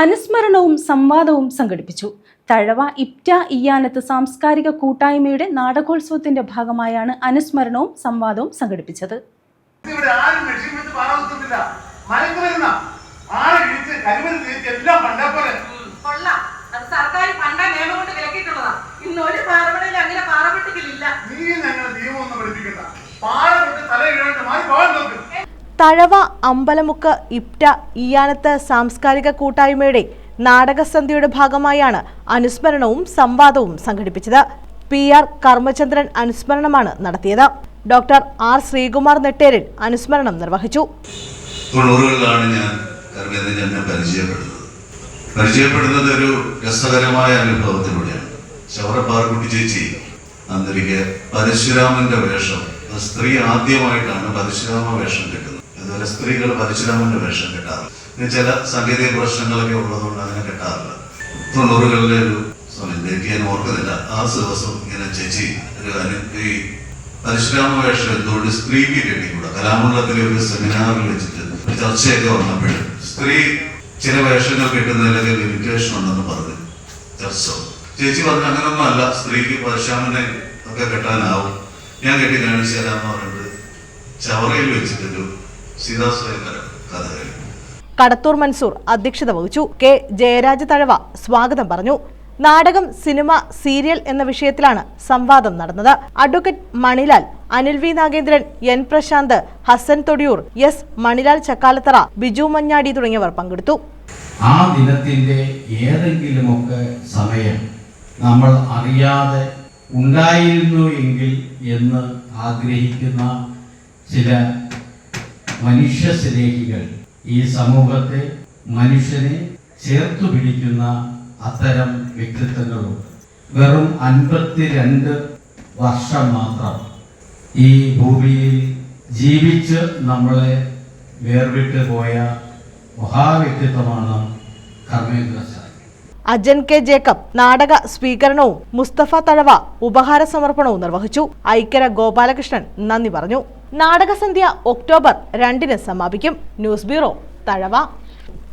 അനുസ്മരണവും സംവാദവും സംഘടിപ്പിച്ചു. തഴവ ഇപ്റ്റ ഇയാനത്ത് സാംസ്കാരിക കൂട്ടായ്മയുടെ നാടകോത്സവത്തിന്റെ ഭാഗമായാണ് അനുസ്മരണവും സംവാദവും സംഘടിപ്പിച്ചത്. തഴവ അമ്പലമുക്ക് ഇപ്റ്റ ഈയാനത്ത് സാംസ്കാരിക കൂട്ടായ്മയുടെ നാടകസന്ധ്യയുടെ ഭാഗമായാണ് അനുസ്മരണവും സംവാദവും സംഘടിപ്പിച്ചത്. പി ആർ കർമ്മചന്ദ്രൻ അനുസ്മരണമാണ് നടത്തിയത്. ഡോക്ടർ ആർ ശ്രീകുമാർ നെട്ടേരൻ അനുസ്മരണം നിർവഹിച്ചു. തൊണ്ണൂറുകളിലാണ് ഞാൻ കർമ്മേന്ദ്രനെ പരിചയപ്പെടുന്നത്. പരിചയപ്പെടുന്നത് ഒരു രസകരമായ അനുഭവത്തിലൂടെയാണ്. ശൗര പാർക്കുട്ടി ചേച്ചി അന്നൊരിക്കെ പരശുരാമന്റെ വേഷം സ്ത്രീ ആദ്യമായിട്ടാണ് പരശുരാമ വേഷം കിട്ടുന്നത് അതുപോലെ സ്ത്രീകൾ പരശുരാമന്റെ വേഷം കിട്ടാറില്ല ചില സാങ്കേതിക പ്രശ്നങ്ങളൊക്കെ ഉള്ളതുകൊണ്ട് അങ്ങനെ കെട്ടാറില്ല. തൊണ്ണൂറുകളിലെ ഒരു സമയം എനിക്ക് ഞാൻ ഓർക്കുന്നില്ല ആ ദിവസം ഇങ്ങനെ ചേച്ചി ഈ പരശുരാമ വേഷം എന്തുകൊണ്ട് സ്ത്രീക്ക് കെട്ടിക്കൂടാ. കലാമണ്ഡലത്തിലെ ഒരു സെമിനാറിൽ വെച്ചിട്ട് ചർച്ചയൊക്കെ വന്നപ്പോൾ സ്ത്രീ ചില വേഷങ്ങൾ കിട്ടുന്നതിലൊക്കെ ലിമിറ്റേഷൻ ഉണ്ടെന്ന് പറഞ്ഞു. ചർച്ച. ചേച്ചി പറഞ്ഞു അങ്ങനൊന്നും അല്ല സ്ത്രീക്ക് പരശുരാമനെ ഒക്കെ കെട്ടാനാവും. ഞാൻ കെട്ടി കാണിച്ചു തരാമെന്ന് പറഞ്ഞിട്ട് ചവറയിൽ വെച്ചിട്ടൊരു കടത്തൂർ മൻസൂർ അധ്യക്ഷത വഹിച്ചു കെ ജയരാജ തഴവ. സ്വാഗതം പറഞ്ഞു. നാടകം സിനിമ സീരിയൽ എന്ന വിഷയത്തിലാണ് സംവാദം നടന്നത്. Advocate Manilal Anil V Nagendran N Prashanth Hasan Thodiyoor S Manilal Chakkalathara Biju Manjadi തുടങ്ങിയവർ പങ്കെടുത്തു. ആ ദിനത്തിന്റെ ഏതെങ്കിലുമൊക്കെ സമയം നമ്മൾ അറിയാതെ ഉണ്ടായിരുന്നു എങ്കിൽ എന്ന് ആഗ്രഹിക്കുന്ന ചില മനുഷ്യസ്നേഹികൾ ഈ സമൂഹത്തെ മനുഷ്യനെ ചേർത്തു പിടിക്കുന്ന അത്തരം വ്യക്തിത്വങ്ങളുണ്ട്. വെറും അൻപത്തിരണ്ട് വർഷം മാത്രം ഈ ഭൂമിയിൽ ജീവിച്ച് നമ്മളെ വേർവിട്ട് പോയ മഹാവ്യക്തിത്വമാണ് കർമ്മേന്ദ്ര അജൻ കെ ജേക്കബ് നാടക സ്വീകരണവും മുസ്തഫ തഴവ ഉപഹാര സമർപ്പണവും നിർവഹിച്ചു. ഐക്യര ഗോപാലകൃഷ്ണൻ നന്ദി പറഞ്ഞു. നാടകസന്ധ്യ ഒക്ടോബർ രണ്ടിന് സമാപിക്കും. News bureau Thazhava.